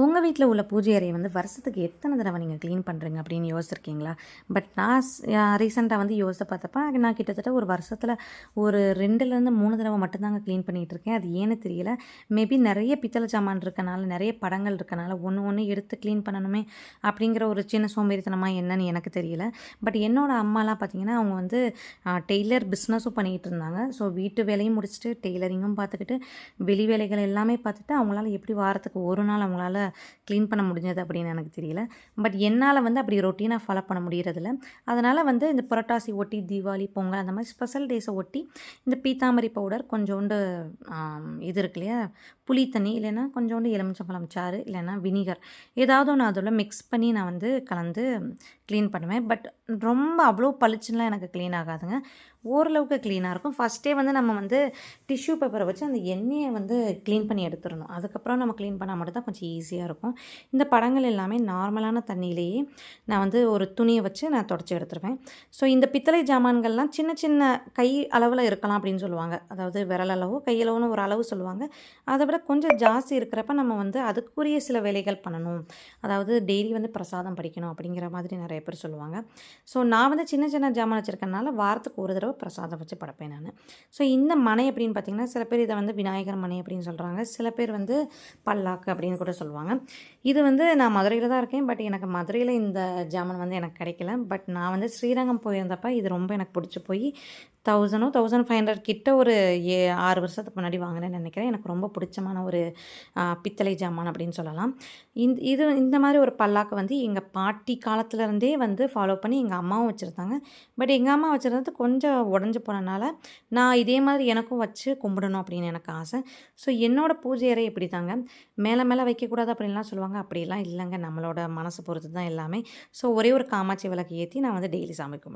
உங்கள் வீட்டில் உள்ள பூஜை அறையை வந்து வருஷத்துக்கு எத்தனை தடவை நீங்கள் க்ளீன் பண்ணுறீங்க அப்படின்னு யோசிச்சிருக்கீங்களா? பட் நான் ரீசெண்டாக வந்து யோசித்து பார்த்தப்ப நான் கிட்டத்தட்ட ஒரு வருஷத்தில் ஒரு ரெண்டுலேருந்து மூணு தடவை மட்டும்தாங்க க்ளீன் பண்ணிகிட்டு இருக்கேன். அது ஏன்னு தெரியல. மேபி நிறைய பித்தளை சாமான் இருக்கனால நிறைய படங்கள் இருக்கனால ஒன்று ஒன்று எடுத்து க்ளீன் பண்ணணுமே அப்படிங்கிற ஒரு சின்ன சோம்பேறித்தனமாக என்னன்னு எனக்கு தெரியல. பட் என்னோடய அம்மாலாம் பார்த்தீங்கன்னா அவங்க வந்து டெய்லர் பிஸ்னஸும் பண்ணிகிட்டு இருந்தாங்க. ஸோ வீட்டு வேலையும் முடிச்சுட்டு டெய்லரிங்கும் பார்த்துக்கிட்டு வெளி வேலைகள் எல்லாமே பார்த்துட்டு அவங்களால எப்படி வாரத்துக்கு ஒரு நாள் அவங்களால க்ளீன் பண்ண முடிஞ்சது அப்படின்னு எனக்கு தெரியல. பட் என்னால் வந்து அப்படி ரொட்டீனாக ஃபாலோ பண்ண முடியறதில்ல. அதனால் வந்து இந்த புரட்டாசி ஒட்டி தீபாவளி பொங்கல் அந்த மாதிரி ஸ்பெஷல் டேஸை ஒட்டி இந்த பீத்தாமரி பவுடர் கொஞ்சோண்டு இது இருக்கு இல்லையா? புளி தண்ணி இல்லைன்னா கொஞ்சோண்டு எலுமிச்சம்பழம் சாறு இல்லைன்னா வினிகர். ஏதாவது ஒன்று அதில் மிக்ஸ் பண்ணி நான் வந்து கலந்து க்ளீன் பண்ணுவேன். பட் ரொம்ப அவ்வளோ பளிச்சுலாம் எனக்கு க்ளீன் ஆகாதுங்க. ஓரளவுக்கு க்ளீனாக இருக்கும். ஃபஸ்ட்டே வந்து நம்ம வந்து டிஷ்யூ பேப்பரை வச்சு அந்த எண்ணெயை வந்து க்ளீன் பண்ணி எடுத்துடணும். அதுக்கப்புறம் நம்ம க்ளீன் பண்ணால் மட்டும் தான் கொஞ்சம் ஈஸியாக இருக்கும். இந்த படங்கள் எல்லாமே நார்மலான தண்ணியிலேயே நான் வந்து ஒரு துணியை வச்சு நான் தொடச்சி எடுத்துருவேன். ஸோ இந்த பித்தளை ஜாமான்கள்லாம் சின்ன சின்ன கை அளவில் இருக்கலாம் அப்படின்னு சொல்லுவாங்க. அதாவது விரல் அளவு கையளவுன்னு ஒரு அளவு சொல்லுவாங்க. அதை விட கொஞ்சம் ஜாஸ்தி இருக்கிறப்ப நம்ம வந்து அதுக்குரிய சில வேலைகள் பண்ணணும். அதாவது டெய்லி வந்து பிரசாதம் படிக்கணும் அப்படிங்கிற மாதிரி நிறைய பேர் சொல்லுவாங்க. ஸோ நான் வந்து சின்ன சின்ன ஜாமான் வச்சுருக்கனால வாரத்துக்கு ஒரு தடவை பிரசாதம் வச்சு படைப்பேன் நான். ஸோ இந்த மனை அப்படின்னு பார்த்தீங்கன்னா சில பேர் இதை வந்து விநாயகர் மனை அப்படின்னு சொல்கிறாங்க சில பேர் வந்து பல்லாக்கு அப்படின்னு கூட சொல்லுவாங்க. இது வந்து நான் மதுரையில் தான் இருக்கேன். பட் எனக்கு மதுரையில் இந்த ஜாமான் வந்து எனக்கு கிடைக்கல. பட் நான் வந்து ஸ்ரீரங்கம் போயிருந்தப்ப இது ரொம்ப எனக்கு பிடிச்சி போய் தௌசண்டோ தௌசண்ட் ஃபைவ் ஹண்ட்ரட் கிட்ட ஒரு ஏ ஆறு வருஷத்துக்கு முன்னாடி வாங்கினேன்னு நினைக்கிறேன். எனக்கு ரொம்ப பிடிச்சமான ஒரு பித்தளை ஜாமான் அப்படின்னு சொல்லலாம். இந்த இது இந்த மாதிரி ஒரு பல்லாக்கு வந்து எங்கள் பாட்டி காலத்துல இருந்து வந்து ஃபாலோ பண்ணி எங்கள் அம்மாவும் வச்சுருந்தாங்க. பட் எங்கள் அம்மா வச்சுருந்தது கொஞ்சம் உடஞ்சி போனனால நான் இதே மாதிரி எனக்கும் வச்சு கும்பிடணும் அப்படின்னு எனக்கு ஆசை. ஸோ என்னோடய பூஜை அறை இப்படி தாங்க மேலே மேலே வைக்கக்கூடாது அப்படின்லாம் சொல்லுவாங்க. அப்படிலாம் இல்லைங்க. நம்மளோட மனசு பொறுத்து தான் எல்லாமே. ஸோ ஒரே ஒரு காமாட்சி விளக்கு ஏற்றி நான் வந்து டெய்லி சாமி கும்பிடுவேன்.